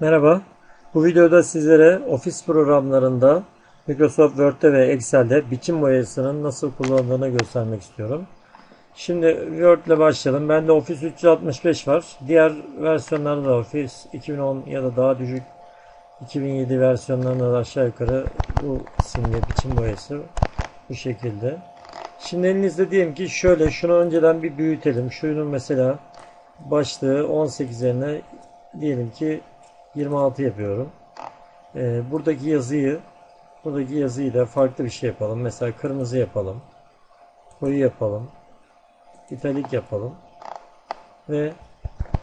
Merhaba. Bu videoda sizlere Office programlarında Microsoft Word'de ve Excel'de biçim boyasının nasıl kullanıldığını göstermek istiyorum. Şimdi Word ile başlayalım. Bende Office 365 var. Diğer versiyonlarda da Office 2010 ya da daha düşük 2007 versiyonlarında da aşağı yukarı bu simge biçim boyası bu şekilde. Şimdi elinizde diyelim ki şöyle şunu önceden bir büyütelim. Şunun mesela başlığı 18 yerine diyelim ki 26 yapıyorum. Ee, buradaki yazıyı buradaki yazıyı da farklı bir şey yapalım. Mesela kırmızı yapalım. Koyu yapalım. İtalik yapalım. Ve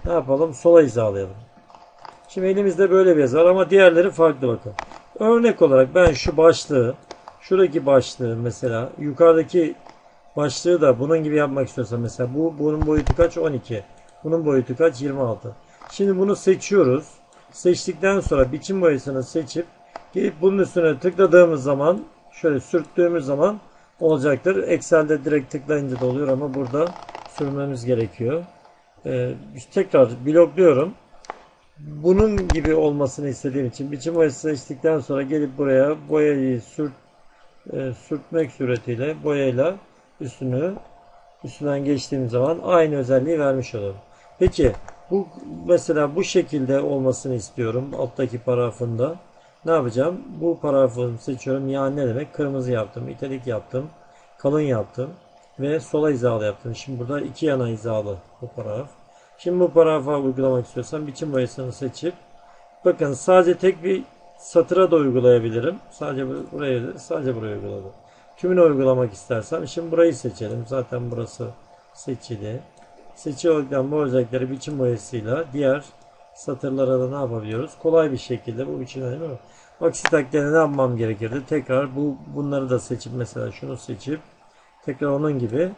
ne yapalım? Sola hizalayalım. Şimdi elimizde böyle bir yazı var ama diğerleri farklı bakın. Örnek olarak ben şu başlığı şuradaki başlığı mesela yukarıdaki başlığı da bunun gibi yapmak istiyorsam mesela bu bunun boyutu kaç? 12. Bunun boyutu kaç? 26. Şimdi bunu seçiyoruz. Seçtikten sonra biçim boyasını seçip gelip bunun üstüne tıkladığımız zaman şöyle sürttüğümüz zaman olacaktır. Excel'de direkt tıklayınca da oluyor ama burada sürmemiz gerekiyor. Ee, tekrar blokluyorum. Bunun gibi olmasını istediğim için biçim boyası seçtikten sonra gelip buraya boyayı sürt, e, sürtmek suretiyle boyayla üstünü üstünden geçtiğim zaman aynı özelliği vermiş olurum. Peki bu mesela bu şekilde olmasını istiyorum alttaki paragrafında. Ne yapacağım? Bu paragrafı seçiyorum. Yani ne demek? Kırmızı yaptım, italik yaptım, kalın yaptım ve sola hizalı yaptım. Şimdi burada iki yana hizalı bu paragraf. Şimdi bu paragrafa uygulamak istiyorsam biçim boyasını seçip bakın sadece tek bir satıra da uygulayabilirim. Sadece buraya sadece buraya uyguladım. Tümünü uygulamak istersem şimdi burayı seçelim. Zaten burası seçili. Seçili olduktan bu özellikleri biçim boyasıyla diğer satırlara da ne yapabiliyoruz? Kolay bir şekilde bu biçimde değil mi? Aksi takdirde ne yapmam gerekirdi? Tekrar bu bunları da seçip mesela şunu seçip tekrar onun gibi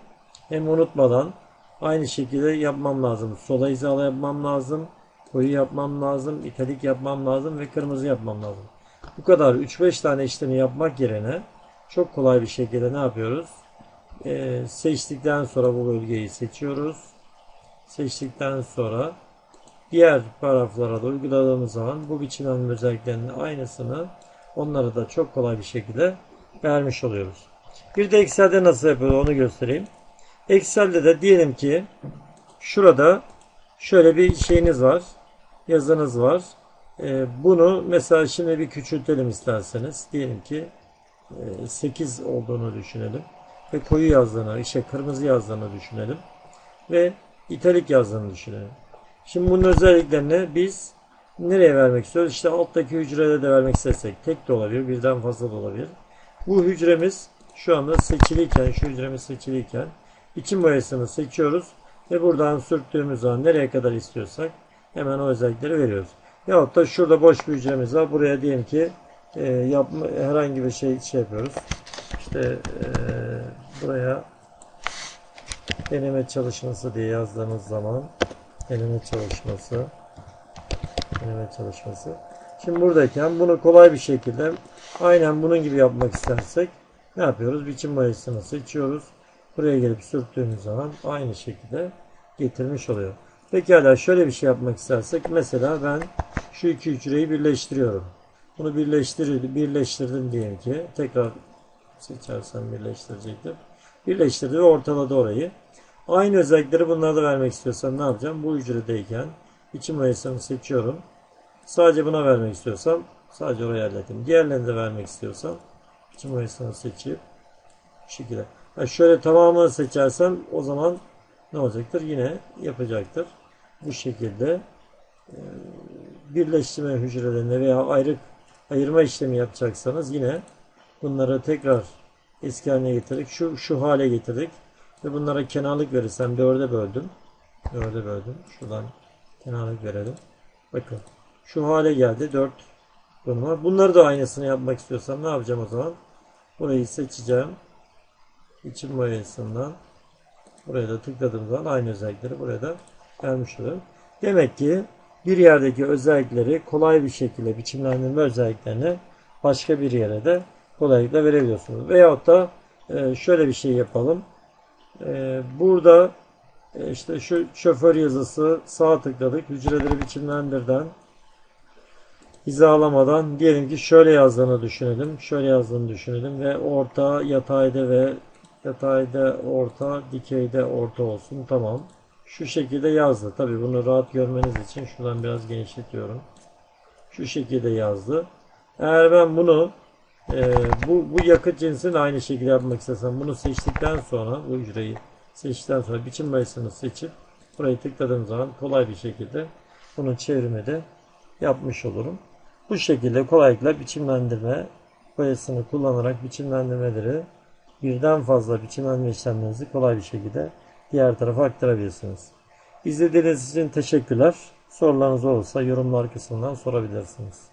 hem unutmadan aynı şekilde yapmam lazım. Sola hizalı yapmam lazım. Koyu yapmam lazım. italik yapmam lazım ve kırmızı yapmam lazım. Bu kadar 3-5 tane işlemi yapmak yerine çok kolay bir şekilde ne yapıyoruz? Ee, seçtikten sonra bu bölgeyi seçiyoruz. Seçtikten sonra diğer paragraflara da uyguladığımız zaman bu biçimlerin özelliklerinin aynısını onlara da çok kolay bir şekilde vermiş oluyoruz. Bir de Excel'de nasıl yapıyoruz onu göstereyim. Excel'de de diyelim ki şurada şöyle bir şeyiniz var. Yazınız var. Ee, bunu mesela şimdi bir küçültelim isterseniz. Diyelim ki 8 olduğunu düşünelim. Ve koyu yazdığını, işte kırmızı yazdığını düşünelim. Ve italik yazdığını düşünelim. Şimdi bunun özelliklerini biz nereye vermek istiyoruz? İşte alttaki hücrede de vermek istesek tek de olabilir, birden fazla da olabilir. Bu hücremiz şu anda seçiliyken, şu hücremiz seçiliyken biçim boyasını seçiyoruz ve buradan sürttüğümüz zaman nereye kadar istiyorsak hemen o özellikleri veriyoruz. Yahut da şurada boş bir hücremiz var. Buraya diyelim ki e, yapma, herhangi bir şey şey yapıyoruz. İşte e, buraya deneme çalışması diye yazdığınız zaman deneme çalışması deneme çalışması şimdi buradayken bunu kolay bir şekilde aynen bunun gibi yapmak istersek ne yapıyoruz? Biçim boyasını seçiyoruz. Buraya gelip sürttüğümüz zaman aynı şekilde getirmiş oluyor. Pekala şöyle bir şey yapmak istersek mesela ben şu iki hücreyi birleştiriyorum. Bunu birleştir, birleştirdim diyelim ki tekrar seçersem birleştirecektir. Birleştirdi ve ortaladı orayı. Aynı özellikleri bunlara da vermek istiyorsam ne yapacağım? Bu hücredeyken biçim boyasını seçiyorum. Sadece buna vermek istiyorsam sadece oraya hallettim. Diğerlerini de vermek istiyorsam biçim boyasını seçip bu şekilde. Ha şöyle tamamını seçersem o zaman ne olacaktır? Yine yapacaktır. Bu şekilde birleştirme hücrelerine veya ayrı ayırma işlemi yapacaksanız yine bunları tekrar eski haline getirdik. Şu, şu hale getirdik. Ve bunlara kenarlık verirsem dörde böldüm. Dörde böldüm. Şuradan kenarlık verelim. Bakın. Şu hale geldi. Dört bunlar. Bunları da aynısını yapmak istiyorsam ne yapacağım o zaman? Burayı seçeceğim. İçim boyasından buraya da tıkladığım zaman aynı özellikleri buraya da vermiş oluyorum. Demek ki bir yerdeki özellikleri kolay bir şekilde biçimlendirme özelliklerini başka bir yere de kolaylıkla verebiliyorsunuz. Veyahut da e, şöyle bir şey yapalım. E, burada e, işte şu şoför yazısı sağ tıkladık. Hücreleri biçimlendirden hizalamadan diyelim ki şöyle yazdığını düşünelim. Şöyle yazdığını düşünelim ve orta yatayda ve yatayda orta, dikeyde orta olsun. Tamam. Şu şekilde yazdı. Tabii bunu rahat görmeniz için şuradan biraz genişletiyorum. Şu şekilde yazdı. Eğer ben bunu e, bu, bu yakıt cinsini aynı şekilde yapmak istesem bunu seçtikten sonra bu hücreyi seçtikten sonra biçim boyasını seçip burayı tıkladığım zaman kolay bir şekilde bunun çevrimi de yapmış olurum. Bu şekilde kolaylıkla biçimlendirme boyasını kullanarak biçimlendirmeleri birden fazla biçimlendirme işlemlerinizi kolay bir şekilde diğer tarafa aktarabilirsiniz. İzlediğiniz için teşekkürler. Sorularınız olursa yorumlar kısmından sorabilirsiniz.